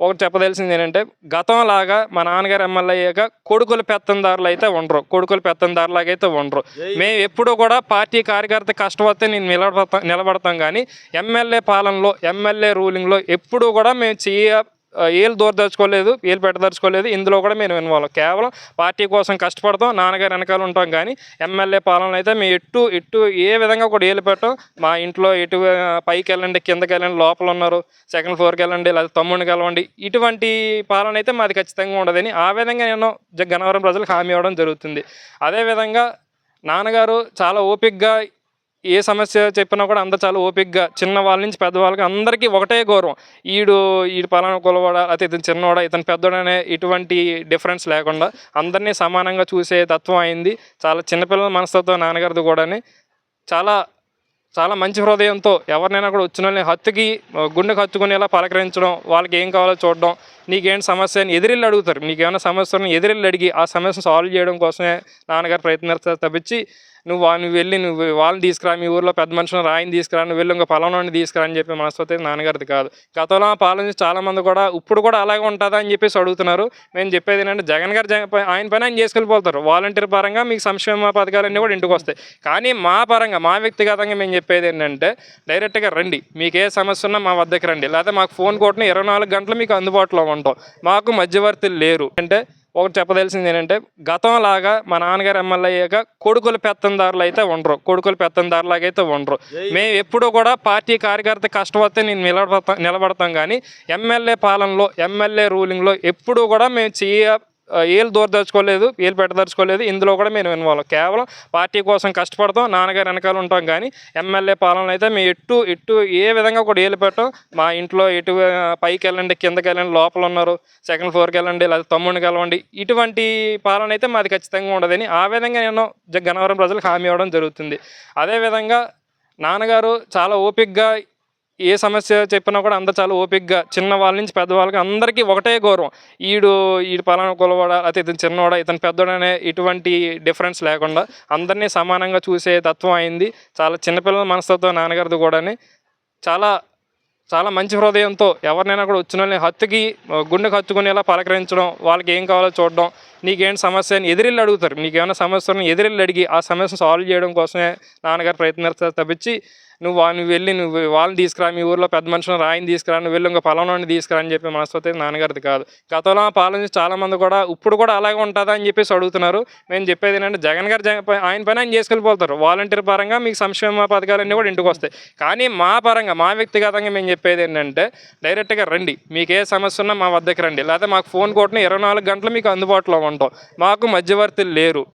ఒకటి చెప్పదలసింది ఏంటంటే గతం లాగా మా నాన్నగారు ఎమ్మెల్యే అయ్యాక కొడుకులు పెత్తందారులు అయితే ఉండరు. కొడుకులు పెత్తందారులాగా అయితే ఉండరు. మేము ఎప్పుడూ కూడా పార్టీ కార్యకర్త కష్టం వస్తే నేను నిలబడతాం నిలబడతాం కానీ ఎమ్మెల్యే పాలనలో ఎమ్మెల్యే రూలింగ్లో ఎప్పుడూ కూడా మేము చెయ్య ఏళ్ళు దూరదలుచుకోలేదు ఏలు పెట్టదలుచుకోలేదు ఇందులో కూడా మేము ఇన్వాల్వ్ కేవలం పార్టీ కోసం కష్టపడతాం నాన్నగారు వెనకాల ఉంటాం కానీ ఎమ్మెల్యే పాలన అయితే మేము ఎటు ఇటు ఏ విధంగా కూడా ఏలు పెట్టాం. మా ఇంట్లో ఎటు పైకి వెళ్ళండి కిందకి వెళ్ళండి లోపల ఉన్నారు సెకండ్ ఫ్లోర్కి వెళ్ళండి లేదా తమ్ముడికి వెళ్ళండి ఇటువంటి పాలన అయితే మాది ఖచ్చితంగా ఉండదని ఆ విధంగా నేను జ- గన్నవరం ప్రజలకు హామీ ఇవ్వడం జరుగుతుంది. అదేవిధంగా నాన్నగారు చాలా ఓపిక్గా ఏ సమస్య చెప్పినా కూడా అందరు చాలా ఓపిక్గా చిన్న వాళ్ళ నుంచి పెద్దవాళ్ళకి అందరికీ ఒకటే గౌరవం. ఈడు ఈడు పలానా కులవాడా అయితే ఇతను చిన్నవాడా ఇతను పెద్దవాడనే ఎటువంటి ఇటువంటి డిఫరెన్స్ లేకుండా అందరినీ సమానంగా చూసే తత్వం అయింది. చాలా చిన్నపిల్లల మనస్తత్వం నాన్నగారిది కూడాని చాలా చాలా మంచి హృదయంతో ఎవరినైనా కూడా వచ్చిన వాళ్ళని హత్తుకి గుండెకు హత్తుకునేలా పలకరించడం వాళ్ళకి ఏం కావాలో చూడడం నీకేంటి సమస్య అని ఎదిరిల్లు అడుగుతారు. నీకేమైనా సమస్యలను ఎదిరిల్లు అడిగి ఆ సమస్యను సాల్వ్ చేయడం కోసమే నాన్నగారు ప్రయత్నిస్తారు తప్పించి నువ్వు నువ్వు వెళ్ళి నువ్వు వాళ్ళని తీసుకురా మీ ఊర్లో పెద్ద మనుషులను రాయిని తీసుకురా నువ్వు వెళ్ళి ఇంకా పలానాన్ని తీసుకురా అని చెప్పి మనస్తత్వం నాన్నగారిది కాదు. గతంలో పాలన చాలామంది కూడా ఇప్పుడు కూడా అలాగే ఉంటుందా అని చెప్పేసి అడుగుతున్నారు. మేము చెప్పేది ఏంటంటే జగన్ గారు ఆయన పైన ఆయన చేసుకెళ్ళిపోతారు. వాలంటీర్ పరంగా మీకు సంక్షేమ పథకాలన్నీ కూడా ఇంటికి వస్తాయి. కానీ మా పరంగా మా వ్యక్తిగతంగా మేము చెప్పేది ఏంటంటే డైరెక్ట్గా రండి. మీకు ఏ సమస్య ఉన్నా మా వద్దకు రండి. లేకపోతే మాకు ఫోన్ కొట్టిన ఇరవై నాలుగు గంటలు మీకు అందుబాటులో ఉంటాం. మాకు మధ్యవర్తులు లేరు. అంటే ఒకటి చెప్పదలసింది ఏంటంటే గతం లాగా మా నాన్నగారు ఎమ్మెల్యే అయ్యాక కొడుకులు పెత్తందారులు అయితే ఉండరు. కొడుకులు పెత్తందారులాగా అయితే ఉండరు. మేము ఎప్పుడూ కూడా పార్టీ కార్యకర్త కష్టం వస్తే నేను నిలబడతాం నిలబడతాం కానీ ఎమ్మెల్యే పాలనలో ఎమ్మెల్యే రూలింగ్లో ఎప్పుడూ కూడా మేము చెయ్య ఏళ్ళు దూరదలుచుకోలేదు వీళ్ళు పెట్టదలుచుకోలేదు. ఇందులో కూడా మేము ఇన్వాల్వ్ కేవలం పార్టీ కోసం కష్టపడతాం నాన్నగారు వెనకాల ఉంటాం కానీ ఎమ్మెల్యే పాలన అయితే మేము ఎటు ఎటు ఏ విధంగా కూడా ఏళ్ళు పెట్టాం. మా ఇంట్లో ఎటు పైకి వెళ్ళండి కిందకి వెళ్ళండి లోపల ఉన్నారు సెకండ్ ఫ్లోర్కి వెళ్ళండి లేదా తమ్ముడికి వెళ్ళండి ఇటువంటి పాలన అయితే మాది ఖచ్చితంగా ఉండదని ఆ విధంగా నేను గన్నవరం ప్రజలకు హామీ ఇవ్వడం జరుగుతుంది. అదేవిధంగా నాన్నగారు చాలా ఓపిక్గా ఏ సమస్య చెప్పినా కూడా అందరు చాలా ఓపిక్గా చిన్న వాళ్ళ నుంచి పెద్దవాళ్ళకి అందరికీ ఒకటే గౌరవం. ఈడు ఈడు పలానా కులవాడ అయితే ఇతను చిన్నవాడా ఇతను పెద్దోడనే ఇటువంటి డిఫరెన్స్ లేకుండా అందరినీ సమానంగా చూసే తత్వం అయింది. చాలా చిన్నపిల్లల మనస్తత్వం నాన్నగారిది కూడాని చాలా చాలా మంచి హృదయంతో ఎవరినైనా కూడా వచ్చిన వాళ్ళని హత్తుకి గుండెకు హత్తుకునేలా పలకరించడం వాళ్ళకి ఏం కావాలో చూడడం నీకేం సమస్య అని ఎదిరిల్లు అడుగుతారు. నీకేమైనా సమస్య ఎదిరిల్లు అడిగి ఆ సమస్యను సాల్వ్ చేయడం కోసమే నాన్నగారు ప్రయత్నిస్తారు తప్పించి నువ్వు నువ్వు వెళ్ళి నువ్వు వాళ్ళని తీసుకురా మీ ఊర్లో పెద్ద మనుషులను రాయిని తీసుకురా నువ్వు వెళ్ళి ఇంకా పలానాన్ని తీసుకురా అని చెప్పి మనస్తత్వం నాన్నగారిది కాదు. గతంలో పాలన చాలామంది కూడా ఇప్పుడు కూడా అలాగే ఉంటుందా అని చెప్పేసి అడుగుతున్నారు. మేము చెప్పేది ఏంటంటే జగన్ గారు ఆయన పైన ఆయన చేసుకెళ్ళిపోతారు. వాలంటీర్ పరంగా మీకు సంక్షేమ పథకాలన్నీ కూడా ఇంటికి వస్తాయి. కానీ మా పరంగా మా వ్యక్తిగతంగా మేము చెప్పేది ఏంటంటే డైరెక్ట్గా రండి. మీకు ఏ సమస్య ఉన్నా మా వద్దకు రండి. లేకపోతే మాకు ఫోన్ కొట్టిన ఇరవై నాలుగు గంటలు మీకు అందుబాటులో ఉంటాం. మాకు మధ్యవర్తులు లేరు.